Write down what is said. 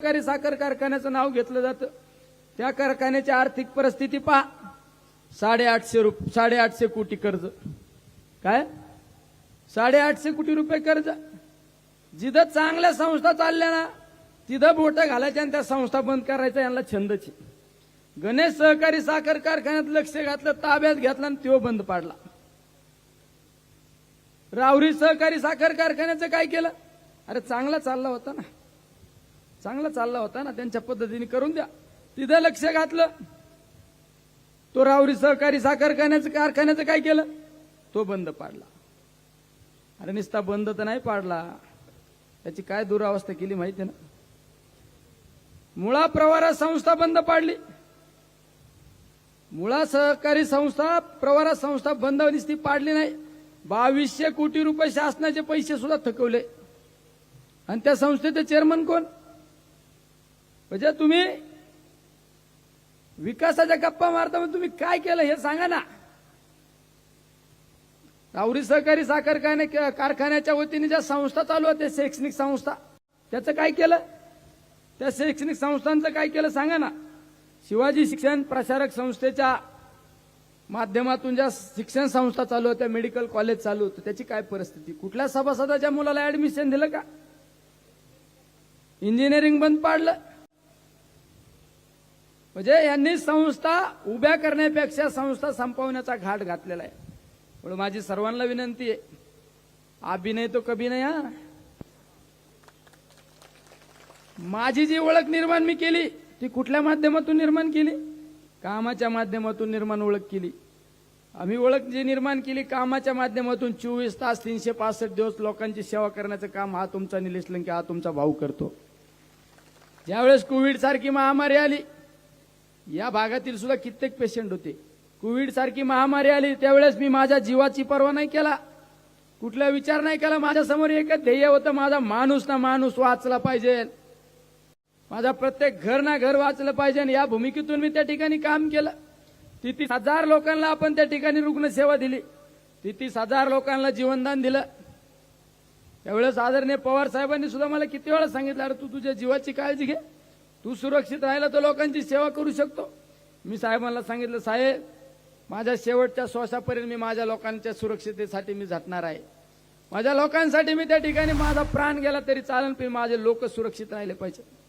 सरकारी साखर कारखान्याचं नाव घेतलं जातं. त्या कारखान्याची आर्थिक परिस्थिती पहा. साडेआठशे रुप साडेआठशे कोटी कर्ज. काय? साडेआठशे कोटी रुपये कर्ज. जिथं चांगल्या संस्था चालल्या ना तिथं बोटं घालायच्या आणि त्या संस्था बंद करायचा यांना छंदची गणेश सहकारी साखर कारखान्यात लक्ष घातलं ताब्यात घेतला आणि तो बंद पाडला. रावरी सहकारी साखर कारखान्याचं काय केलं? अरे चांगला चालला होता ना. चांगला चालला होता ना त्यांच्या पद्धतीने करून द्या. तिथं लक्ष घातलं. तो रावरी सहकारी साखर कारखान्याचं कारखान्याचं काय केलं? तो बंद पाडला. अरे निस्ता बंद तर नाही पाडला. त्याची काय दुरावस्था केली माहिती ना? मुळा प्रवारा संस्था बंद पाडली. मुळा सहकारी संस्था प्रवारा संस्था बंद निस्ती पाडली नाही. बावीसशे कोटी रुपये शासनाचे पैसे सुद्धा थकवले. आणि त्या संस्थेचे चेअरमन कोण? म्हणजे तुम्ही विकासाच्या गप्पा मारता मग तुम्ही काय केलं हे सांगा ना. राऊरी सहकारी साखर कारखान्याच्या वतीने ज्या संस्था चालू होत्या शैक्षणिक संस्था त्याचं काय केलं? त्या शैक्षणिक संस्थांचं काय केलं सांगा ना. शिवाजी शिक्षण प्रसारक संस्थेच्या माध्यमातून ज्या शिक्षण संस्था चालू होत्या मेडिकल कॉलेज चालू होतं त्याची काय परिस्थिती? कुठल्या सभासदाच्या मुलाला ऍडमिशन दिलं का? इंजिनिअरिंग बंद पाडलं? म्हणजे यांनी संस्था उभ्या करण्यापेक्षा संस्था संपवण्याचा घाट घातलेला आहे. म्हणून माझी सर्वांना विनंती आहे. अभिनय तो कभी नाही हा? माझी जी ओळख निर्माण मी केली ती कुठल्या माध्यमातून निर्माण केली? कामाच्या माध्यमातून निर्माण ओळख केली. आम्ही ओळख जी निर्माण केली कामाच्या माध्यमातून चोवीस तास तीनशे पासष्ट दिवस लोकांची सेवा करण्याचं काम हा तुमचा निलेश लंके हा तुमचा भाऊ करतो. ज्यावेळेस कोविड सारखी महामारी आली या भागातील सुद्धा कित्येक पेशंट होते. कोविड सारखी महामारी आली त्यावेळेस मी माझ्या जीवाची पर्वा नाही केला. कुठला विचार नाही केला. माझ्यासमोर एकच ध्येय होतं माझा माणूस ना माणूस वाचला पाहिजे. माझा प्रत्येक घर ना घर वाचलं पाहिजे आणि या भूमिकेतून मी त्या ठिकाणी काम केलं. तितीस हजार लोकांना आपण त्या ठिकाणी रुग्णसेवा दिली. तितीस हजार लोकांना जीवनदान दिलं. त्यावेळेस आदरणीय पवार साहेबांनी सुद्धा मला किती वेळा सांगितलं अरे तू तुझ्या जीवाची काळजी घे. तू सुरक्षित राहिला तर लोकांची सेवा करू शकतो. मी साहेबांना सांगितलं साहेब माझ्या शेवटच्या श्वासापर्यंत मी माझ्या लोकांच्या सुरक्षितेसाठी मी झटणार आहे. माझ्या लोकांसाठी मी त्या ठिकाणी माझा प्राण गेला तरी चालेल पण माझे लोक सुरक्षित राहिले पाहिजे